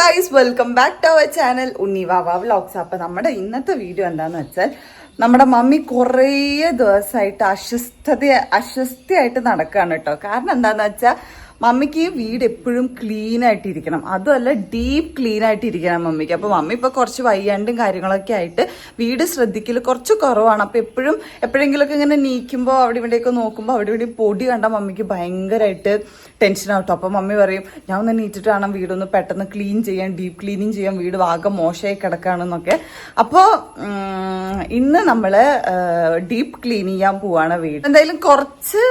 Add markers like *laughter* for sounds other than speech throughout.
Guys welcome back to our channel Unni Vava vlogs അപ്പോൾ നമ്മുടെ ഇന്നത്തെ വീഡിയോ എന്താണെന്ന് വെച്ചാൽ നമ്മുടെ മമ്മി കുറേ ദിവസമായിട്ട് അസ്വസ്ഥത അസ്വസ്ഥയായിട്ട് നടക്കുകയാണ് കേട്ടോ. കാരണം എന്താണെന്ന് വെച്ചാൽ മമ്മിക്ക് വീട് എപ്പോഴും ക്ലീൻ ആയിട്ടിരിക്കണം. അതല്ല ഡീപ്പ് ക്ലീൻ ആയിട്ടിരിക്കണം മമ്മിക്ക്. അപ്പൊ മമ്മി ഇപ്പൊ കുറച്ച് വയ്യാണ്ടും കാര്യങ്ങളൊക്കെ ആയിട്ട് വീട് ശ്രദ്ധിക്കൽ കുറച്ച് കുറവാണ്. അപ്പൊ എപ്പോഴും എപ്പോഴെങ്കിലുമൊക്കെ ഇങ്ങനെ നീക്കുമ്പോൾ അവിടെ ഇവിടെയൊക്കെ നോക്കുമ്പോൾ അവിടെ ഇവിടെ പൊടി കണ്ട മമ്മിക്ക് ഭയങ്കരമായിട്ട് ടെൻഷൻ ആവട്ടോ അപ്പൊ മമ്മി പറയും ഞാൻ ഒന്ന് നീറ്റിട്ട് വേണം വീടൊന്ന് പെട്ടെന്ന് ക്ലീൻ ചെയ്യാൻ ഡീപ്പ് ക്ലീനിങ് ചെയ്യാൻ വീട് ആകെ മോശമായി കിടക്കുകയാണെന്നൊക്കെ അപ്പോൾ ഇന്ന് നമ്മൾ ഡീപ്പ് ക്ലീൻ ചെയ്യാൻ പോവാണ് വീട്. എന്തായാലും കുറച്ച്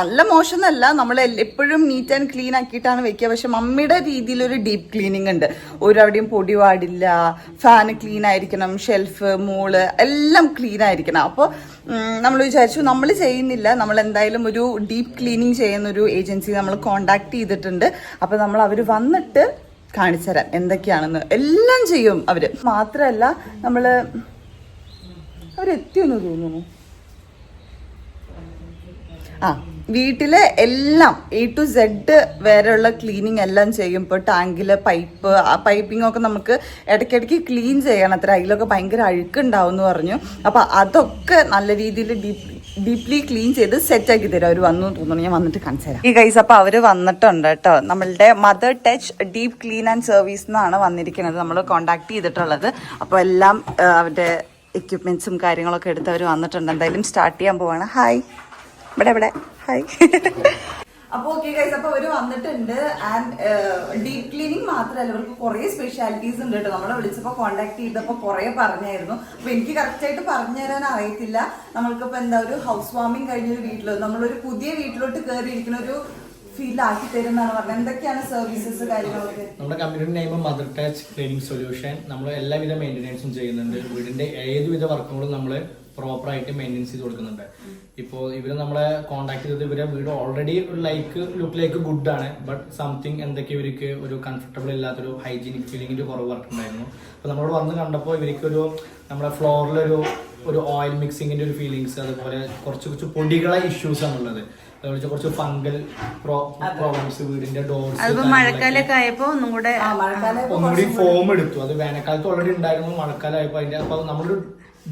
നല്ല മോശം എന്നല്ല നമ്മൾ എപ്പോഴും നീറ്റ് ആൻഡ് ക്ലീൻ ആക്കിയിട്ടാണ് വെക്കുക. പക്ഷെ മമ്മിയുടെ രീതിയിൽ ഒരു ഡീപ്പ് ക്ലീനിങ് ഉണ്ട്. ഒരവിടെയും പൊടി പാടില്ല ഫാന് ക്ലീൻ ആയിരിക്കണം ഷെൽഫ് മൂൾ എല്ലാം ക്ലീൻ ആയിരിക്കണം. അപ്പോൾ നമ്മൾ വിചാരിച്ചു നമ്മൾ ചെയ്യുന്നില്ല. നമ്മൾ എന്തായാലും ഒരു ഡീപ്പ് ക്ലീനിങ് ചെയ്യുന്ന ഒരു ഏജൻസി നമ്മൾ കോണ്ടാക്ട് ചെയ്തിട്ടുണ്ട്. അപ്പോൾ നമ്മൾ അവർ വന്നിട്ട് കാണിച്ചു തരാം എന്തൊക്കെയാണെന്ന്. എല്ലാം ചെയ്യും അവർ. മാത്രമല്ല നമ്മൾ അവരെത്തിയെന്ന് തോന്നുന്നു. ആ. വീട്ടിലെ എല്ലാം എ ടു സെഡ് വരെയുള്ള ക്ലീനിങ് എല്ലാം ചെയ്യും. ഇപ്പോൾ ടാങ്കിലെ പൈപ്പ് ആ പൈപ്പിംഗ് ഒക്കെ നമുക്ക് ഇടയ്ക്കിടയ്ക്ക് ക്ലീൻ ചെയ്യണം അത്ര. അതിലൊക്കെ ഭയങ്കര അഴുക്കുണ്ടാവും എന്ന് പറഞ്ഞു. അപ്പോൾ അതൊക്കെ നല്ല രീതിയിൽ ഡീപ്ലി ക്ലീൻ ചെയ്ത് സെറ്റ് ആക്കി തരും. അവർ വന്നു തോന്നുന്നു. ഞാൻ വന്നിട്ട് കാണിച്ചു തരാം. ഈ ഗൈസ് അപ്പോൾ അവർ വന്നിട്ടുണ്ട് കേട്ടോ. നമ്മളുടെ mother touch deep clean and service എന്നാണ് വന്നിരിക്കുന്നത്. നമ്മൾ കോണ്ടാക്ട് ചെയ്തിട്ടുള്ളത്. അപ്പോൾ എല്ലാം അവരുടെ എക്യുപ്മെന്റ്സും കാര്യങ്ങളൊക്കെ എടുത്ത് അവർ വന്നിട്ടുണ്ട്. എന്തായാലും സ്റ്റാർട്ട് ചെയ്യാൻ പോവാണ്. ഹായ് ഇവിടെ ഇവിടെ. ഹായ് *laughs* അപ്പൊ ഓക്കെ ഗൈസ് അപ്പൊ അവർ വന്നിട്ടുണ്ട്. ആൻഡ് ഡീപ് ക്ലീനിങ് മാത്രമല്ല ഇവർക്ക് കുറെ സ്പെഷ്യാലിറ്റീസ് ഉണ്ട് കേട്ടോ. നമ്മളെ വിളിച്ചപ്പോ കോണ്ടാക്ട് ചെയ്തപ്പോ കുറെ പറഞ്ഞായിരുന്നു. അപ്പൊ എനിക്ക് കറക്റ്റ് ആയിട്ട് പറഞ്ഞു തരാൻ അറിയത്തില്ല. നമ്മൾക്കിപ്പോ എന്താ ഒരു ഹൗസ് വാമിങ് കഴിഞ്ഞൊരു വീട്ടിലോ നമ്മളൊരു പുതിയ വീട്ടിലോട്ട് കയറിയിരിക്കുന്ന ഒരു ഫീൽ ആക്കി തരുന്നാണ് പറഞ്ഞത്. എന്തൊക്കെയാണ് സർവീസസ് കാര്യങ്ങളൊക്കെ? നമ്മുടെ കമ്പനിയുടെ name mother touch cleaning solution നമ്മൾ എല്ലാവിധ മെയിന്റെനൻസും ചെയ്യുന്നുണ്ട്. വീടിന്റെ ഏതുവിധ വർക്കുകളും നമ്മൾ പ്രോപ്പറായിട്ട് മെയിന്റെനൻസ് ചെയ്ത് കൊടുക്കുന്നുണ്ട്. ഇപ്പോൾ ഇവർ നമ്മളെ കോൺടാക്ട് ചെയ്തത് ഇവരെ വീട് ഓൾറെഡി ഒരു ലൈക്ക് ലുക്ക് ലൈക്ക് ഗുഡ് ആണ്. ബട്ട് സംതിങ് എന്തൊക്കെ ഇവർക്ക് ഒരു കംഫർട്ടബിൾ ഇല്ലാത്തൊരു ഹൈജീനിക് ഫീലിംഗിന്റെ കുറവ് വർക്കുണ്ടായിരുന്നു. അപ്പോൾ നമ്മളോട് വന്ന് കണ്ടപ്പോൾ ഇവർക്കൊരു നമ്മുടെ ഫ്ലോറിലൊരു ഒരു ഓയിൽ മിക്സിങ്ങിന്റെ ഒരു ഫീലിങ്സ് അതുപോലെ കുറച്ച് കുറച്ച് പൊടികളെ ഇഷ്യൂസ് ആണുള്ളത് അതുപോലെ കുറച്ച് ഫംഗൽ പ്രോബ്ലംസ് വീടിന്റെ ഡോർസ് മഴക്കാലൊക്കെ ആയപ്പോ ഒന്നും കൂടെ ഒന്നുകൂടി ഫോം എടുത്തു. അത് വേനൽക്കാലത്ത് ഓൾറെഡി ഉണ്ടായിരുന്നു മഴക്കാലമായപ്പോൾ അതിന്റെ അപ്പൊ നമ്മളൊരു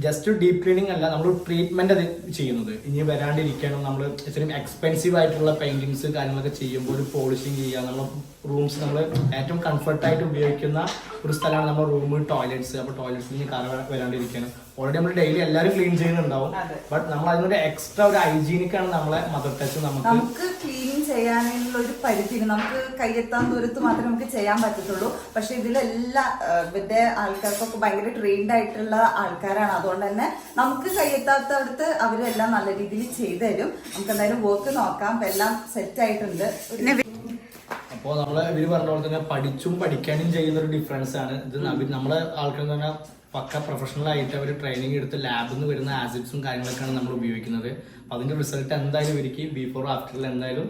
ജസ്റ്റ് ഡീപ് ക്ലീനിങ് അല്ല നമ്മൾ ട്രീറ്റ്മെന്റ് അത് ചെയ്യുന്നത്. ഇനി വരാണ്ടിരിക്കണം നമ്മൾ ഇത്രയും എക്സ്പെൻസീവ് ആയിട്ടുള്ള പെയിന്റിങ്സ് കാര്യങ്ങളൊക്കെ ചെയ്യുമ്പോൾ ഒരു പോളിഷിങ് ചെയ്യുക നമ്മൾ റൂംസ് നമ്മൾ ഏറ്റവും കംഫർട്ടായിട്ട് ഉപയോഗിക്കുന്ന ഒരു സ്ഥലമാണ് നമ്മുടെ റൂം ടോയ്ലറ്റ്സ് അപ്പോൾ ടോയ്ലറ്റ്സിൽ ഇനി കറ വരാണ്ടിരിക്കണം. ഓൾറെഡി നമ്മൾ ഡെയിലി എല്ലാരും ക്ലീൻ ചെയ്യുന്നുണ്ടാവും. ബട്ട് നമ്മൾ അതിനൊരു എക്സ്ട്രാ ഒരു ഹൈജീനിക് ആണ് നമ്മളെ മദർ ടച്ച് നമുക്ക്. നമുക്ക് ക്ലീൻ ചെയ്യാനുള്ള ഒരു പരിധി നമുക്ക് കയ്യെത്താൻ ദൂരത്ത് മാത്രമേ നമുക്ക് ചെയ്യാൻ പറ്റത്തുള്ളൂ. പക്ഷെ ഇതിലെല്ലാ ഇവരുടെ ആൾക്കാർക്കൊക്കെ ഭയങ്കര ട്രെയിൻഡ് ആയിട്ടുള്ള ആൾക്കാരാണ്. അതുകൊണ്ട് തന്നെ നമുക്ക് കയ്യെത്താത്തടത്ത് അവരെല്ലാം നല്ല രീതിയിൽ ചെയ്തു തരും. നമുക്ക് എന്തായാലും വർക്ക് നോക്കാം. എല്ലാം സെറ്റ് ആയിട്ടുണ്ട്. അപ്പോൾ നമ്മൾ ഇവർ പറഞ്ഞ പോലെ തന്നെ പഠിച്ചും പഠിക്കാനും ചെയ്യുന്ന ഒരു ഡിഫറൻസ് ആണ്. ഇത് നമ്മളെ ആൾക്കാർ പറഞ്ഞാൽ പക്ക പ്രൊഫഷണൽ ആയിട്ട് അവർ ട്രെയിനിങ് എടുത്ത് ലാബിൽ നിന്ന് വരുന്ന ആസിഡ്സും കാര്യങ്ങളൊക്കെയാണ് നമ്മൾ ഉപയോഗിക്കുന്നത്. അപ്പൊ അതിന്റെ റിസൾട്ട് എന്തായാലും ഇവർക്ക് ബിഫോർ ആഫ്റ്ററിൽ എന്തായാലും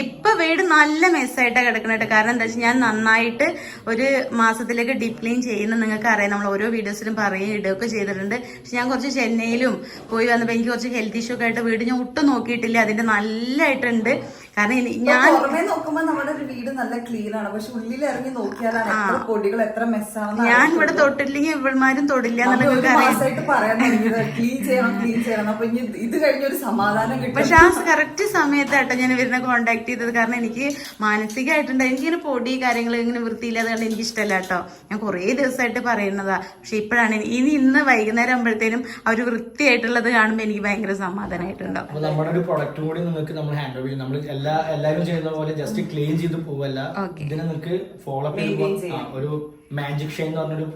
ഇപ്പൊ വീട് നല്ല മെസ്സായിട്ടാണ് കിടക്കണേട്ട് കാരണം എന്താ വെച്ചാൽ ഞാൻ നന്നായിട്ട് ഒരു മാസത്തിലേക്ക് ഡീപ് ക്ലീൻ ചെയ്യുന്ന നിങ്ങൾക്ക് അറിയാം. നമ്മൾ ഓരോ വീഡിയോസിലും പറയും ഇടുകയൊക്കെ ചെയ്തിട്ടുണ്ട്. പക്ഷെ ഞാൻ കുറച്ച് ചെന്നൈയിലും പോയി വന്നപ്പോ എനിക്ക് കുറച്ച് ഹെൽത്ത് ഇഷ്യൂ ഒക്കെ ആയിട്ട് വീട് ഞാൻ ഒട്ടും നോക്കിയിട്ടില്ല. അതിന്റെ നല്ലതായിട്ടുണ്ട് കാരണം ഞാൻ പുറമേ നോക്കുമ്പോ നമ്മുടെ ഒരു വീട് നല്ല ക്ലീൻ ആണ്. പക്ഷെ ഉള്ളിൽ ഇറങ്ങി നോക്കിയാലാണ് എത്ര പൊടികൾ എത്ര മെസ്സാവുന്ന ഞാൻ ഇവിടെ തൊട്ടില്ലെങ്കിൽ ഇവൾമാരും തൊടില്ല എന്നുള്ള നിങ്ങൾക്ക് അറിയാം മാസമായിട്ട് പറയാൻ തുടങ്ങിയത്. ക്ലീൻ ചെയ്യണം ക്ലീൻ ചെയ്യണം. അപ്പൊ ഇനി ഇത് കഴിഞ്ഞ ഒരു സമാധാനം കിട്ടും. പക്ഷെ ആ കറക്റ്റ് സമയത്താട്ടോ ഞാൻ ഇവരിനെ കോണ്ടാക്ട് ചെയ്തത്. കാരണം എനിക്ക് മാനസികമായിട്ടുണ്ട്. എനിക്കിങ്ങനെ പൊടി കാര്യങ്ങൾ ഇങ്ങനെ വൃത്തിയില്ലാതെ കണ്ട് എനിക്ക് ഇഷ്ടമല്ല കേട്ടോ ഞാൻ കുറേ ദിവസമായിട്ട് പറയുന്നതാ. പക്ഷെ ഇപ്പോഴാണ് ഇനി- ഇനി ഇന്ന് വൈകുന്നേരം ആകുമ്പോഴത്തേനും അവർ വൃത്തിയായിട്ടുള്ളത് കാണുമ്പോൾ എനിക്ക് ഭയങ്കര സമാധാനമായിട്ടുണ്ടാവും. നമ്മുടെ ഒരു പ്രൊഡക്റ്റും കൂടി നിങ്ങൾക്ക് നമ്മൾ ഹാൻഡ് ഓവർ ചെയ്യും നമ്മൾ എല്ലാ എല്ലാവരും ചെയ്യുന്ന പോലെ ജസ്റ്റ് ക്ലീൻ ചെയ്ത് പോവല്ല. ഇതിന് നിങ്ങൾക്ക് ഫോളോ അപ്പ് ചെയ്യുമ്പോൾ ഒരു മാജിക് ഷെയിൻ എന്ന് പറഞ്ഞൊരു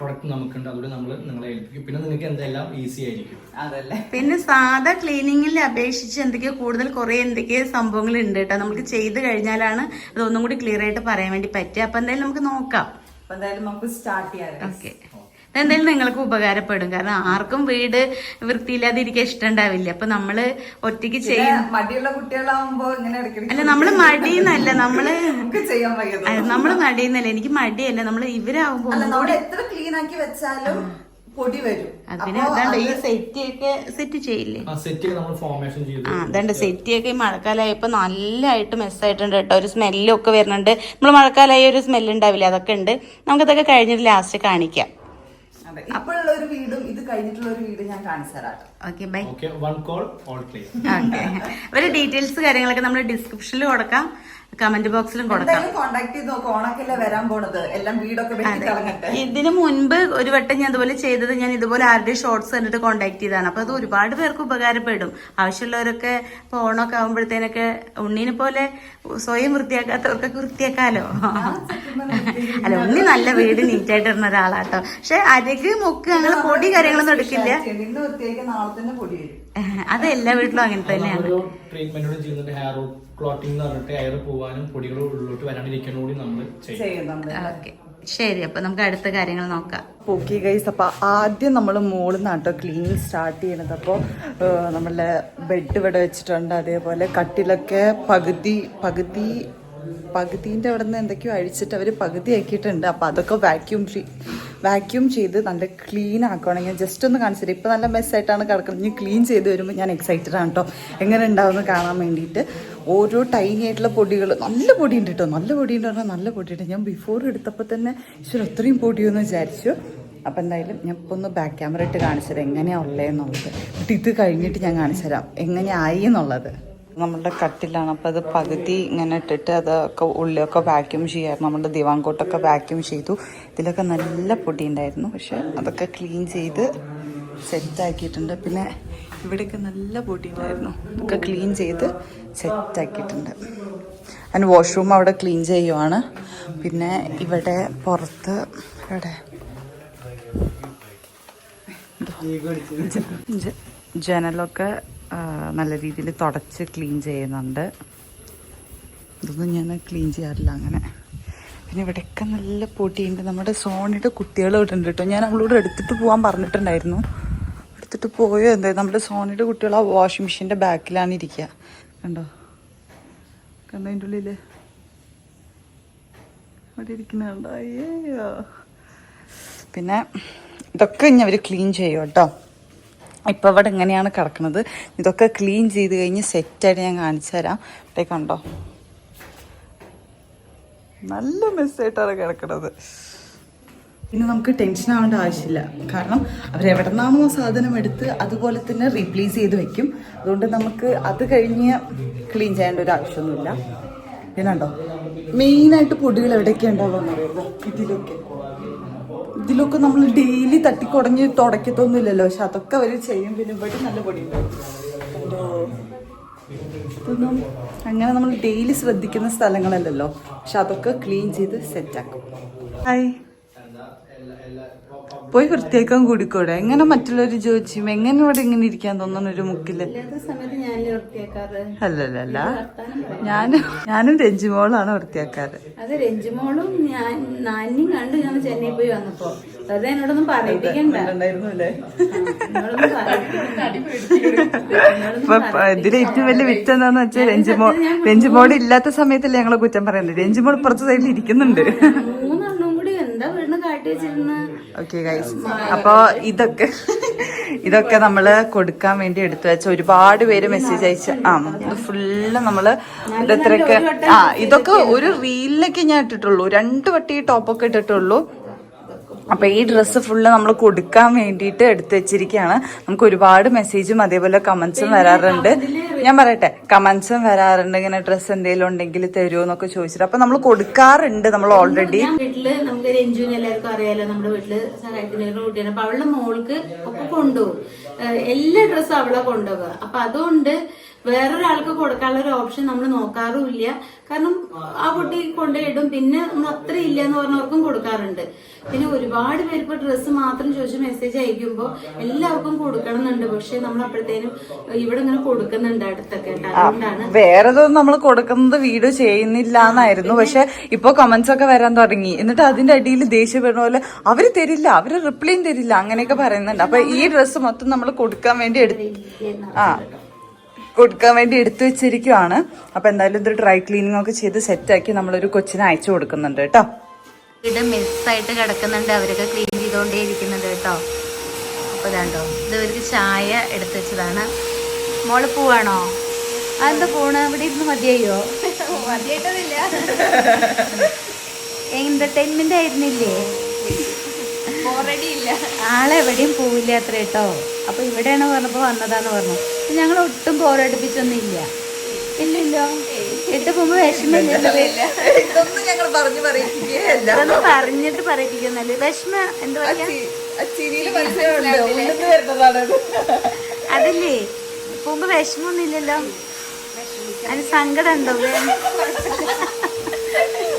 പ്രൊഡക്റ്റ് നമുക്കുണ്ട്. അതുകൊണ്ട് നമ്മൾ നിങ്ങളെ ഏൽപ്പിക്കും. പിന്നെ നിങ്ങൾക്ക് എന്തെല്ലാം ഈസി ആയിരിക്കും. അതല്ലേ. പിന്നെ സാധാ ക്ലീനിങ്ങിൽ അപേക്ഷിച്ച് എന്തൊക്കെയോ കൂടുതൽ കുറെ എന്തൊക്കെയോ സംഭവങ്ങൾ ഉണ്ട് കേട്ടോ നമുക്ക് ചെയ്ത് കഴിഞ്ഞാലാണ് അതൊന്നും കൂടി ക്ലിയർ ആയിട്ട് പറയാൻ വേണ്ടി പറ്റുക. അപ്പൊ എന്തായാലും നമുക്ക് നോക്കാം. അപ്പൊ എന്തായാലും നമുക്ക് സ്റ്റാർട്ട് ചെയ്യാം. ഓക്കെ എന്തായാലും നിങ്ങൾക്ക് ഉപകാരപ്പെടും. കാരണം ആർക്കും വീട് വൃത്തിയില്ലാതെ ഇരിക്കാൻ ഇഷ്ടമുണ്ടാവില്ല. അപ്പൊ നമ്മൾ ഒറ്റയ്ക്ക് ചെയ്യും. മടിയുള്ള കുട്ടികളാവുമ്പോ അല്ല നമ്മൾ മടിയെന്നല്ല നമ്മൾ നമ്മൾ മടിയെന്നല്ല എനിക്ക് മടിയല്ല. നമ്മൾ ഇവരാവുമ്പോ എത്ര ക്ലീൻ ആക്കി വെച്ചാലും പൊടി വരും. അതാണ്ട് ഈ സെറ്റിയൊക്കെ സെറ്റി ഒക്കെ സെറ്റ് ചെയ്യില്ലേ? ആ സെറ്റ് നമ്മൾ ഫോർമേഷൻ ചെയ്ത് ആ അതുകൊണ്ട് സെറ്റിയൊക്കെ ഈ മഴക്കാലമായപ്പോൾ നല്ലതായിട്ട് മെസ്സായിട്ടുണ്ട് കേട്ടോ. ഒരു സ്മെല്ലൊക്കെ വരുന്നുണ്ട്. നമ്മൾ മഴക്കാലമായി ഒരു സ്മെല്ല് ഉണ്ടാവില്ല? അതൊക്കെ ഉണ്ട്. നമുക്കതൊക്കെ കഴിഞ്ഞിട്ട് ലാസ്റ്റ് കാണിക്കാം. അതെ ഇപ്പോഴുള്ള ഒരു വീടും ഇത് കഴിഞ്ഞിട്ടുള്ള ഒരു വീട് ഞാൻ കാണിച്ചു തരാം. Okay bye okay one call all clear okay ഒരു ഡീറ്റെയിൽസ് കാര്യങ്ങളൊക്കെ നമ്മൾ ഡിസ്ക്രിപ്ഷനിൽ കൊടുക്കാം. കമന്റ് ബോക്സിലും കൊടുക്കാം. എന്തായാലും കോണ്ടാക്ട് ചെയ്ത് നോക്കാം. ഓണക്കല്ലേ വരാൻ പോണത്. എല്ലാം വീടൊക്കെ വെട്ടി കളഞ്ഞിട്ട്. ഇതിനു മുൻപ് ഒരു വട്ടം ഞാൻ ഇതുപോലെ ചെയ്തത് ഞാൻ ഇതുപോലെ ആരുടെ ഷോർട്സ് കണ്ടിട്ട് കോൺടാക്ട് ചെയ്തതാണ്. അപ്പൊ അത് ഒരുപാട് പേർക്ക് ഉപകാരപ്പെടും. ആവശ്യമുള്ളവരൊക്കെ ഇപ്പൊ ഓണമൊക്കെ ആകുമ്പോഴത്തേനൊക്കെ ഉണ്ണീനെ പോലെ സ്വയം വൃത്തിയാക്കാത്തവർക്കൊക്കെ വൃത്തിയാക്കാലോ? അല്ല ഉണ്ണി നല്ല വീട് നീറ്റായിട്ട് ഇടുന്ന ഒരാളാട്ടോ. പക്ഷെ അരക്ക് മുക്ക് അങ്ങനെ പൊടി കാര്യങ്ങളൊന്നും എടുക്കില്ല. അതെല്ലാ വീട്ടിലും അങ്ങനെ തന്നെയാണ്. ഒരു ട്രീറ്റ്മെന്റ് ചെയ്യുന്നുണ്ട് ഹെയർ ക്ലോട്ടിംഗ് എന്ന് പറഞ്ഞിട്ട് ഹെയർ പോവാനും പൊടികൾ ഉള്ളിലോട്ട് വരാണ്ടിരിക്കാനും കൂടി നമ്മൾ ചെയ്യും. ചെയ്യുന്നുണ്ട്. ഓക്കെ. ശരി അപ്പൊ നമുക്ക് അടുത്ത കാര്യങ്ങൾ നോക്കാം. ഓക്കെ ഗൈസ് അപ്പോൾ ആദ്യം നമ്മൾ മുകളിൽ നിന്നാട്ടോ ക്ലീൻ സ്റ്റാർട്ട് ചെയ്യണത്. അപ്പോൾ നമ്മളെ ബെഡ് ഇവിടെ വെച്ചിട്ടുണ്ട്. അതേപോലെ കട്ടിലൊക്കെ പകുതി പകുതി പകുതിന്റെ അവിടെ നിന്ന് എന്തൊക്കെയോ അഴിച്ചിട്ട് അവർ പകുതി ആക്കിയിട്ടുണ്ട് അപ്പോൾ അതൊക്കെ വാക്യൂം വാക്യൂം ചെയ്ത് നല്ല ക്ലീൻ ആക്കുകയാണെങ്കിൽ ജസ്റ്റ് ഒന്ന് കാണിച്ചിട്ട് ഇപ്പോൾ നല്ല മെസ്സായിട്ടാണ് കിടക്കുന്നത്. ഇനി ക്ലീൻ ചെയ്ത് വരുമ്പോൾ ഞാൻ എക്സൈറ്റഡ് ആണ് കേട്ടോ എങ്ങനെ ഉണ്ടാവുമെന്ന് കാണാൻ വേണ്ടിയിട്ട് ഓരോ ടൈനി ആയിട്ടുള്ള പൊടികൾ നല്ല പൊടി ഉണ്ട് കേട്ടോ നല്ല പൊടി ഉണ്ട് പറഞ്ഞാൽ നല്ല പൊടി പൊടിയുണ്ട്. ഞാൻ ബിഫോർ എടുത്തപ്പോൾ തന്നെ ഈശ്വര അത്രയും പൊടിയെന്ന് വിചാരിച്ചു. അപ്പം എന്തായാലും ഞാൻ ഇപ്പോൾ ഒന്ന് ബാക്ക് ക്യാമറ ഇട്ട് കാണിച്ചത് എങ്ങനെയാണ് ഉള്ളതെന്നുള്ളത് എന്നിട്ട് ഇത് കഴിഞ്ഞിട്ട് ഞാൻ കാണിച്ചു തരാം എങ്ങനെയായി എന്നുള്ളത്. നമ്മളുടെ കട്ടിലാണ്. അപ്പോൾ അത് പകുതി ഇങ്ങനെ ഇട്ടിട്ട് അതൊക്കെ ഉള്ളിലൊക്കെ വാക്യൂം ചെയ്യായിരുന്നു. നമ്മുടെ ദിവാങ്കോട്ടൊക്കെ വാക്യൂം ചെയ്തു. ഇതിലൊക്കെ നല്ല പൊടി ഉണ്ടായിരുന്നു. പക്ഷെ അതൊക്കെ ക്ലീൻ ചെയ്ത് സെറ്റ് ആക്കിയിട്ടുണ്ട്. പിന്നെ ഇവിടെയൊക്കെ നല്ല പൊടി ഉണ്ടായിരുന്നു. ഒക്കെ ക്ലീൻ ചെയ്ത് സെറ്റ് ആക്കിയിട്ടുണ്ട്. അതിന് വാഷ്റൂം അവിടെ ക്ലീൻ ചെയ്യുവാണ്. പിന്നെ ഇവിടെ പുറത്ത് ഇവിടെ ജനലൊക്കെ നല്ല രീതിയിൽ തുടച്ച് ക്ലീൻ ചെയ്യുന്നുണ്ട്. ഇതൊന്നും ഞാൻ ക്ലീൻ ചെയ്യാറില്ല അങ്ങനെ. പിന്നെ ഇവിടെയൊക്കെ നല്ല പൊടിയുണ്ട്. നമ്മുടെ സോണിയുടെ കുട്ടികൾ ഇവിടെ കേട്ടോ. ഞാൻ അവളോട് എടുത്തിട്ട് പോകാൻ പറഞ്ഞിട്ടുണ്ടായിരുന്നു. എടുത്തിട്ട് പോയോ എന്താ? നമ്മുടെ സോണിയുടെ കുട്ടികൾ ആ വാഷിംഗ് മെഷീന്റെ ബാക്കിലാണ് ഇരിക്കുക. കണ്ടോ? കണ്ടോ അതിന്റെ ഉള്ളിൽ അവിടെ ഇരിക്കുന്നുണ്ടോ അയ്യോ. പിന്നെ ഇതൊക്കെ ഇനി അവർ ക്ലീൻ ചെയ്യും കേട്ടോ. ഇപ്പം ഇവിടെ ഇങ്ങനെയാണ് കിടക്കുന്നത്? ഇതൊക്കെ ക്ലീൻ ചെയ്ത് കഴിഞ്ഞ് സെറ്റായിട്ട് ഞാൻ കാണിച്ചു തരാം. ഇവിടെ കണ്ടോ? നല്ല മെസ്സായിട്ടാണ് കിടക്കുന്നത്. പിന്നെ നമുക്ക് ടെൻഷൻ ആവേണ്ട ആവശ്യമില്ല. കാരണം അവരെവിടെ നിന്നാണോ സാധനം എടുത്ത് അതുപോലെ തന്നെ റീപ്ലേസ് ചെയ്ത് വെക്കും. അതുകൊണ്ട് നമുക്ക് അത് കഴിഞ്ഞ് ക്ലീൻ ചെയ്യേണ്ട ഒരു ആവശ്യമൊന്നുമില്ല. പിന്നെ ഉണ്ടോ മെയിനായിട്ട് പൊടികൾ എവിടെയൊക്കെ ഉണ്ടാവുക ഇതിലൊക്കെ ഇതിലൊക്കെ നമ്മൾ ഡെയിലി തട്ടിക്കുടഞ്ഞ് തുടക്കത്തൊന്നുമില്ലല്ലോ. പക്ഷെ അതൊക്കെ അവർ ചെയ്യും. പിന്നെ ഇവിടെ നല്ല പൊടി ഇതൊന്നും അങ്ങനെ നമ്മൾ ഡെയിലി ശ്രദ്ധിക്കുന്ന സ്ഥലങ്ങളല്ലല്ലോ. പക്ഷെ അതൊക്കെ ക്ലീൻ ചെയ്ത് സെറ്റാക്കും ഹായ് പോയി വൃത്തിയാക്കാൻ കൂടിക്കൂടെ? എങ്ങനെ മറ്റുള്ളവർ ചോദിച്ചു എങ്ങനെ ഇവിടെ ഇങ്ങനെ ഇരിക്കാൻ തോന്നുന്നു ഒരു മുക്കിൽ? അല്ലല്ല ഞാനും ഞാനും രഞ്ജിമോളാണ് വൃത്തിയാക്കാറ്. അത് രഞ്ജിമോളും ഞാൻ നാനിയും കണ്ട് ഞാൻ ചെന്നൈ പോയി വന്നപ്പോ. വെറുതെ എന്നോടൊന്നും ഇതിൽ ഏറ്റവും വലിയ വിറ്റ് എന്താന്ന് വെച്ചാൽ രഞ്ജിമോൾ രഞ്ജിമോൾ ഇല്ലാത്ത സമയത്തല്ലേ ഞങ്ങളെ കുറ്റം പറയുന്നത്? രഞ്ജിമോൾ പുറത്തു സൈഡിൽ ഇരിക്കുന്നുണ്ട്. കൂടി എന്താ കാട്ടി വെച്ചിരുന്ന? ഓക്കെ ഗൈസ് അപ്പൊ ഇതൊക്കെ ഇതൊക്കെ നമ്മൾ കൊടുക്കാൻ വേണ്ടി എടുത്തു വെച്ച ഒരുപാട് പേര് മെസ്സേജ് അയച്ച ആ ഫുള്ള് നമ്മൾ ഇതത്രയൊക്കെ ആ ഇതൊക്കെ ഒരു റീലിലൊക്കെ ഞാൻ ഇട്ടിട്ടുള്ളൂ. രണ്ട് വട്ടി ടോപ്പൊക്കെ ഇട്ടിട്ടുള്ളൂ. അപ്പൊ ഈ ഡ്രസ്സ് ഫുള്ള് നമ്മൾ കൊടുക്കാൻ വേണ്ടിയിട്ട് എടുത്തു വെച്ചിരിക്കുകയാണ് നമുക്ക് ഒരുപാട് മെസ്സേജും അതേപോലെ കമന്റ്സും വരാറുണ്ട്. ഞാൻ പറയട്ടെ കമന്റ്സും വരാറുണ്ട്. ഇങ്ങനെ ഡ്രസ്സ് എന്തെങ്കിലും ഉണ്ടെങ്കിൽ തരുമോ എന്നൊക്കെ ചോദിച്ചിട്ട്. അപ്പൊ നമ്മൾ കൊടുക്കാറുണ്ട്. നമ്മൾ ഓൾറെഡി വീട്ടിൽ നമുക്ക് രഞ്ജുവിനെ എല്ലാവർക്കും അറിയാലോ നമ്മുടെ വീട്ടിൽ സഹായിക്കുന്ന കുട്ടിയാണ്. അപ്പൊ അവളുടെ മോൾക്ക് ഒക്കെ കൊണ്ടുപോകും. എല്ലാ ഡ്രസ്സും അവളെ കൊണ്ടുപോകുക. അപ്പൊ അതുകൊണ്ട് വേറൊരാൾക്ക് കൊടുക്കാനുള്ള ഒരു ഓപ്ഷൻ നമ്മൾ നോക്കാറുമില്ല. കാരണം ആ കുട്ടി കൊണ്ടുപോയിടും. പിന്നെ നമ്മൾ അത്ര ഇല്ല എന്ന് പറഞ്ഞവർക്കും കൊടുക്കാറുണ്ട്. പിന്നെ ഒരുപാട് പേര് ഇപ്പൊ ഡ്രസ്സ് മാത്രം ചോദിച്ച് മെസ്സേജ് അയക്കുമ്പോൾ എല്ലാവർക്കും കൊടുക്കണം എന്നുണ്ട് പക്ഷെ നമ്മൾ അപ്പോഴത്തേനും ഇവിടെ ഇങ്ങനെ കൊടുക്കുന്നുണ്ട് അടുത്തൊക്കെ. അതുകൊണ്ടാണ് വേറെ നമ്മൾ കൊടുക്കുന്നത് വീഡിയോ ചെയ്യുന്നില്ല എന്നായിരുന്നു പക്ഷെ ഇപ്പൊ കമന്റ്സ് ഒക്കെ വരാൻ തുടങ്ങി. എന്നിട്ട് അതിന്റെ അടിയിൽ ദേഷ്യപ്പെടുന്ന പോലെ അവർ തരില്ല അവർ റിപ്ലൈയും തരില്ല. അങ്ങനെയൊക്കെ പറയുന്നുണ്ട്. അപ്പൊ ഈ ഡ്രസ്സ് മൊത്തം നമ്മൾ കൊടുക്കാൻ വേണ്ടി എടുത്തു ആ. കൊടുക്കാൻ വേണ്ടി എടുത്തു വെച്ചിരിക്കുവാണ്. അപ്പൊ എന്തായാലും ഇത് ഡ്രൈ ക്ലീനിങ് ഒക്കെ ചെയ്ത് സെറ്റാക്കി നമ്മളൊരു കൊച്ചിനെ അയച്ചു കൊടുക്കുന്നുണ്ട് കേട്ടോ. ഇത് മിസ്സായിട്ട് കിടക്കുന്നുണ്ട്. അവരൊക്കെ ക്ലീൻ ചെയ്തോണ്ടേ ഇരിക്കുന്നുണ്ട് കേട്ടോ. അപ്പൊ ഇതാണ്ടോ ഇത് ഇവർക്ക് ചായ എടുത്തു വെച്ചതാണ്. മോൾ പോവാണോ? അതെന്താ പോണ? ഇവിടെ ഇരുന്ന് മതിയായോ? എന്റർടൈൻമെന്റ് ആയിരുന്നില്ലേ? ആളെവിടെയും പോവില്ല അത്ര കേട്ടോ. അപ്പൊ ഇവിടെയാണ് പറഞ്ഞപ്പോ വന്നതാന്ന് പറഞ്ഞു. ഞങ്ങൾ ഒട്ടും പോരടിപ്പിച്ചൊന്നുമില്ല. ഇല്ലല്ലോ. എട്ട് പോകുമ്പോ വിഷമില്ല? പറഞ്ഞു പറഞ്ഞിട്ട് പറയിപ്പിക്കുന്നല്ലേ വിഷമ എന്താ അതല്ലേ? പോകുമ്പോ വിഷമൊന്നും ഇല്ലല്ലോ അതിന് സങ്കടം ഉണ്ടോ?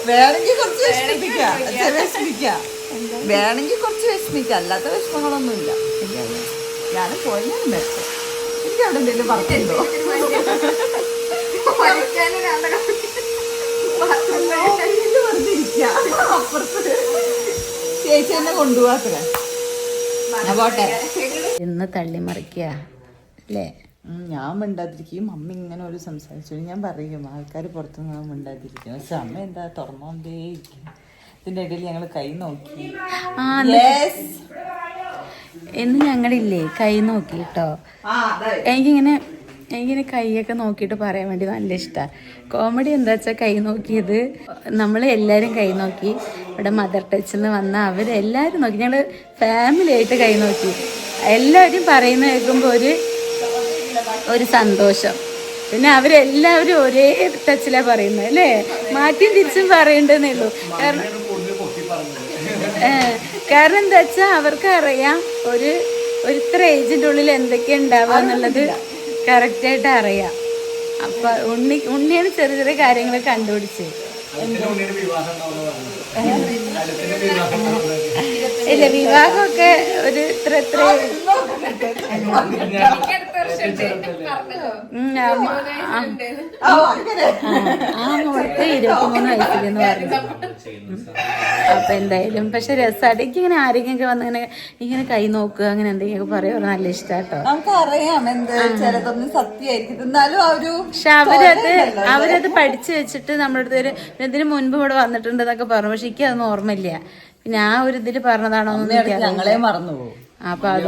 വേണമെങ്കിൽ കുറച്ച് വിഷമിപ്പിക്കാം വിഷമിക്കാം. വേണമെങ്കിൽ കുറച്ച് വിഷമിക്കാം. അല്ലാത്ത വിഷമങ്ങളൊന്നുമില്ല. ഞാൻ പോയാലും ബെസ്റ്റ് എനിക്ക് അവിടെ എന്തെങ്കിലും പറഞ്ഞോ അപ്പുറത്ത് ചേച്ചി എന്നെ കൊണ്ടുപോകാത്ര ഞാൻ പോട്ടെ. ഇന്ന് തള്ളി മറിക്കുക അല്ലേ? ഞാൻ മിണ്ടാതിരിക്കും. അമ്മ ഇങ്ങനെ ഒരു സംസാരിച്ചു ഞാൻ പറയും ആൾക്കാർ പുറത്തുനിന്ന് മിണ്ടാതിരിക്കും. പക്ഷെ അമ്മ എന്താ തുറന്നോണ്ടേ ഇരിക്കും ഇതിന്റെ ഇടയിൽ ഞങ്ങൾ കൈ നോക്കി. എന്ന് ഞങ്ങളില്ലേ കൈ നോക്കി കേട്ടോ എനിക്കിങ്ങനെ എനിക്കിങ്ങനെ കൈയൊക്കെ നോക്കിയിട്ട് പറയാൻ വേണ്ടി നല്ല ഇഷ്ടമാണ് കോമഡി എന്താ വെച്ചാൽ കൈ നോക്കിയത് നമ്മൾ എല്ലാവരും കൈ നോക്കി. ഇവിടെ മദർ ടച്ചിൽ നിന്ന് വന്ന അവരെല്ലാവരും നോക്കി. ഞങ്ങൾ ഫാമിലി ആയിട്ട് കൈ നോക്കി. എല്ലാവരും പറയുന്ന കേൾക്കുമ്പോൾ ഒരു ഒരു സന്തോഷം. പിന്നെ അവരെല്ലാവരും ഒരേ ടച്ചിലാണ് പറയുന്നത് അല്ലേ? മാറ്റിയും തിരിച്ചും പറയണ്ടെന്നേ ഉള്ളൂ. കാരണം കാരണം എന്താ വെച്ചാ അവർക്ക് അറിയാം ഒരു ഒരു ഇത്ര ഏജിന്റെ ഉള്ളിൽ എന്തൊക്കെ ഉണ്ടാവുക എന്നുള്ളത് കറക്റ്റ് ആയിട്ട് അറിയാം. അപ്പൊ ഉണ്ണി ഉണ്ണിയാണ് ചെറിയ ചെറിയ കാര്യങ്ങൾ കണ്ടുപിടിച്ചത്. ഇല്ല വിവാഹമൊക്കെ ഒരു ഇത്ര ഇത്ര ആ, മോൾക്ക് ഇരുപത്തിമൂന്ന് വയസ്സിലെന്ന് പറഞ്ഞു. അപ്പൊ എന്തായാലും പക്ഷെ രസമായിട്ട് എനിക്കിങ്ങനെ ആരെങ്കിലും വന്ന് ഇങ്ങനെ ഇങ്ങനെ കൈ നോക്കുക അങ്ങനെ എന്തെങ്കിലും പറയുക നല്ല ഇഷ്ടാട്ടോ. എന്ത് ചിലതൊന്നും സത്യമായിരിക്കും. എന്നാലും പക്ഷെ അവരത് അവരത് പഠിച്ചു വെച്ചിട്ട് നമ്മുടെ അടുത്ത് ഇതിന് മുൻപ് ഇവിടെ വന്നിട്ടുണ്ടെന്നൊക്കെ പറഞ്ഞു. പക്ഷെ എനിക്ക് അതൊന്നും ഓർമ്മയില്ല. പിന്നെ ആ ഒരു ഇതിൽ പറഞ്ഞതാണോ ഞങ്ങളെ മറന്നു പോകും അപ്പൊ അത്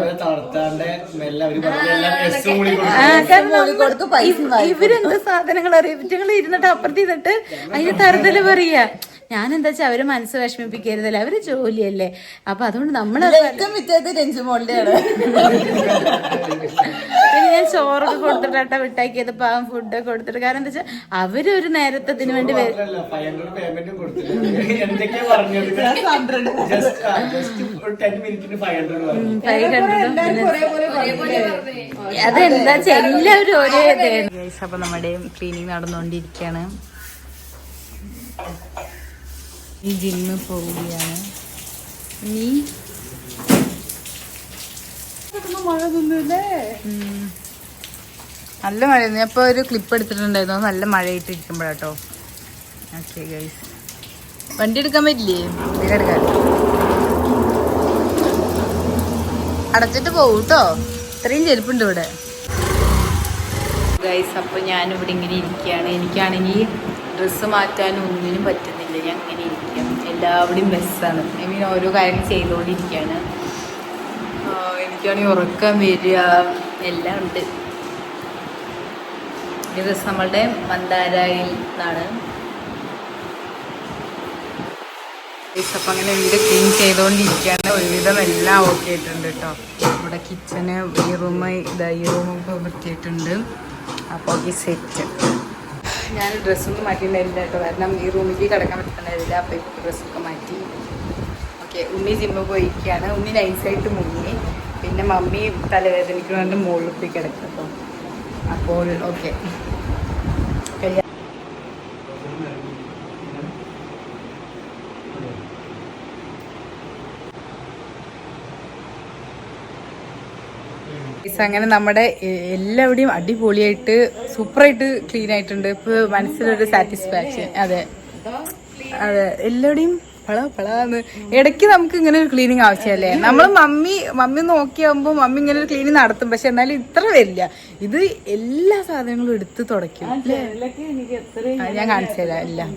ഇവരെന്ത് സാധനങ്ങൾ അറിയാം? ഞങ്ങൾ ഇരുന്നിട്ട് അപ്പുറത്ത് ഇരുന്നിട്ട് അതിന് തരത്തിൽ പറയാ. ഞാൻ എന്താ വെച്ചാൽ അവർ മനസ്സ് വിഷമിപ്പിക്കരുതല്ലേ? അവർ ജോലിയല്ലേ? അപ്പൊ അതുകൊണ്ട് വിറ്റത് രഞ്ജുമോളുടെയാണ് *laughs* പിന്നെ ഞാൻ ചോറൊക്കെ കൊടുത്തിട്ടാ വിട്ടാക്കിയത് പാവം ഫുഡ് കൊടുത്തിട്ട്. കാരണം എന്താ വെച്ചാൽ അവർ ഒരു നേരത്തതിന് വേണ്ടി അതെന്താ എല്ലാവരും ഒരേ അപ്പൊ നമ്മുടെ ക്ലീനിങ് നടന്നുകൊണ്ടിരിക്കുകയാണ് ഈ ജിമ്മ് പോവുകയാണ്. നീ? മഴ നിന്നില്ലേ. നല്ല മഴയായിരുന്നു. ഞാൻ ഇപ്പോൾ ഒരു ക്ലിപ്പ് എടുത്തിട്ടുണ്ടായിരുന്നു. നല്ല മഴയിട്ട് ഇരിക്കുമ്പോഴാട്ടോ ഓക്കെ ഗൈസ് വണ്ടി എടുക്കാൻ പറ്റില്ലേ? വേഗം എടുക്കാൻ അടച്ചിട്ട് പോകും കേട്ടോ ഇത്രയും ചെരുപ്പുണ്ട് ഇവിടെ. ഗൈസ് അപ്പോൾ ഞാനിവിടെ ഇങ്ങനെ ഇരിക്കുകയാണ്. എനിക്കാണെങ്കിൽ ഡ്രസ്സ് മാറ്റാനും ഒന്നിനും പറ്റുന്നില്ല. ഞാൻ ഇങ്ങനെ ഇരിക്കാം. എല്ലാവിടെയും ബസ്സാണ് ഐ മീൻ ഓരോ കാര്യങ്ങൾ ചെയ്തുകൊണ്ടിരിക്കുകയാണ്. എനിക്കാണെങ്കിൽ ഉറക്കം വരിക എല്ലാം ഉണ്ട്. ഡ്രസ്സ് നമ്മളുടെ മന്ദാരായിൽ നിന്നാണ്. അപ്പം അങ്ങനെ വീട് ക്ലീൻ ചെയ്തുകൊണ്ടിരിക്കുകയാണ്. ഒരുവിധം എല്ലാം ഓക്കെ ആയിട്ടുണ്ട് കേട്ടോ ഇവിടെ കിച്ചന് ഈ റൂം ഇതാ ഈ റൂമൊക്കെ വൃത്തിയായിട്ടുണ്ട്. അപ്പോൾ ഈ സെറ്റ് ഞാൻ ഡ്രസ്സൊന്നും മാറ്റിയിട്ടുണ്ടായില്ല കേട്ടോ കാരണം ഈ റൂമിലേക്ക് കിടക്കാൻ പറ്റുന്നുണ്ടായിരുന്നില്ല അപ്പോൾ ഇപ്പോൾ ഡ്രസ്സൊക്കെ മാറ്റി. ഓക്കെ ഉണ്ണി ജിമ്മ് പോയിരിക്കുകയാണ്. ഉണ്ണി നൈസായിട്ട് മുങ്ങി. പിന്നെ മമ്മി വേണ്ടി മുകളിൽ പോയി കിടക്കും കേട്ടോ. അപ്പോൾ ഓക്കെ അങ്ങനെ നമ്മുടെ എല്ലാവിടെയും അടിപൊളിയായിട്ട് സൂപ്പറായിട്ട് ക്ലീൻ ആയിട്ടുണ്ട്. ഇപ്പൊ മനസ്സിലൊരു സാറ്റിസ്ഫാക്ഷൻ അതെ. അതെ. എല്ലാവിടെയും പള പളാന്ന്. ഇടയ്ക്ക് നമുക്ക് ഇങ്ങനെ ഒരു ക്ലീനിങ് ആവശ്യമല്ലേ നമ്മൾ മമ്മി മമ്മി നോക്കിയാകുമ്പോൾ മമ്മി ഇങ്ങനെ ഒരു ക്ലീനിങ് നടത്തും. പക്ഷെ എന്നാലും ഇത്ര വരില്ല. ഇത് എല്ലാ സാധനങ്ങളും എടുത്ത് തുടയ്ക്കും. ആ, ഞാൻ കാണിച്ചു തരാം. എല്ലാം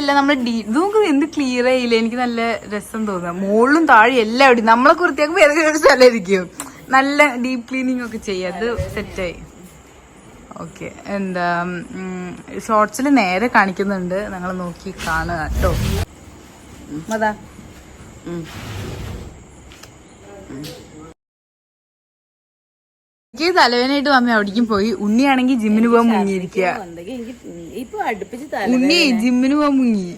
ഇല്ല നമ്മൾ ഇത് നമുക്ക് എന്ത് ക്ലിയർ ആയില്ല എനിക്ക് നല്ല രസം തോന്നുക മുകളിലും താഴെ എല്ലാം എവിടെ നമ്മളെ കുറിച്ചാക്കുമ്പോൾ ഏതെങ്കിലും ഒരു സ്ഥലമായിരിക്കും നല്ല ഡീപ് ക്ലീനിങ് ഒക്കെ ചെയ്യാം. അത് സെറ്റായി ഓക്കെ എന്താ ഷോർട്സിൽ നേരെ കാണിക്കുന്നുണ്ട്. നിങ്ങൾ നോക്കി കാണുക കേട്ടോ. അതാ എനിക്ക് തലവേനായിട്ട് മമ്മി അവിടേക്കും പോയി. ഉണ്ണിയാണെങ്കിൽ ജിമ്മിന് പോകാൻ മുങ്ങിയിരിക്കുക. ഉണ്ണി ജിമ്മിന് പോകാൻ മുങ്ങി.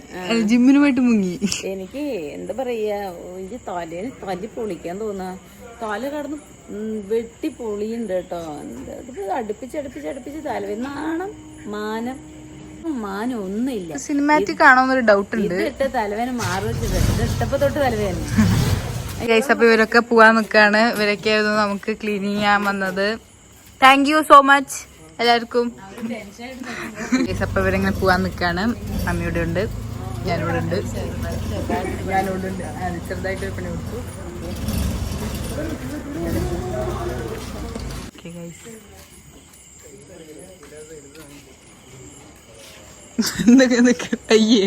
ജിമ്മിന് പോയിട്ട് മുങ്ങി. എനിക്ക് എന്താ പറയാ എനിക്ക് തലയിൽ തല്ലി പൊളിക്കാൻ തോന്നാ. തല കടന്ന് വെട്ടി പൊളിയുണ്ട് കേട്ടോ. അടുപ്പിച്ച് അടുപ്പിച്ച് അടുപ്പിച്ച് തലവേ നാണം മാനം. മാനം ഒന്നുമില്ല. സിനിമാറ്റിക് ആണോന്നൊരു ഡൗട്ട് ഉണ്ട്. തലവേന മാറി വെച്ചത് ഇത് ഇട്ടപ്പോ തൊട്ട് തലവേന ഗൈസ് *laughs* അപ്പൊ ഇവരൊക്കെ പോവാൻ നിക്കാണ്. ഇവരൊക്കെ ആയിരുന്നു നമുക്ക് ക്ലീൻ ചെയ്യാൻ വന്നത്. താങ്ക് യു സോ മച്ച് എല്ലാവർക്കും. ഗൈസ് അപ്പൊ ഇവരിങ്ങനെ പോവാൻ നിക്കാണ്. അമ്മയുടെ ഉണ്ട് ഞാനിവിടെ ഉണ്ട്. ഞാനിവിടെ ഉണ്ട് ചെറുതായിട്ട് പണി കൊടുത്തു Okay, guys. എന്തൊക്കെ നിക്ക് അയ്യേ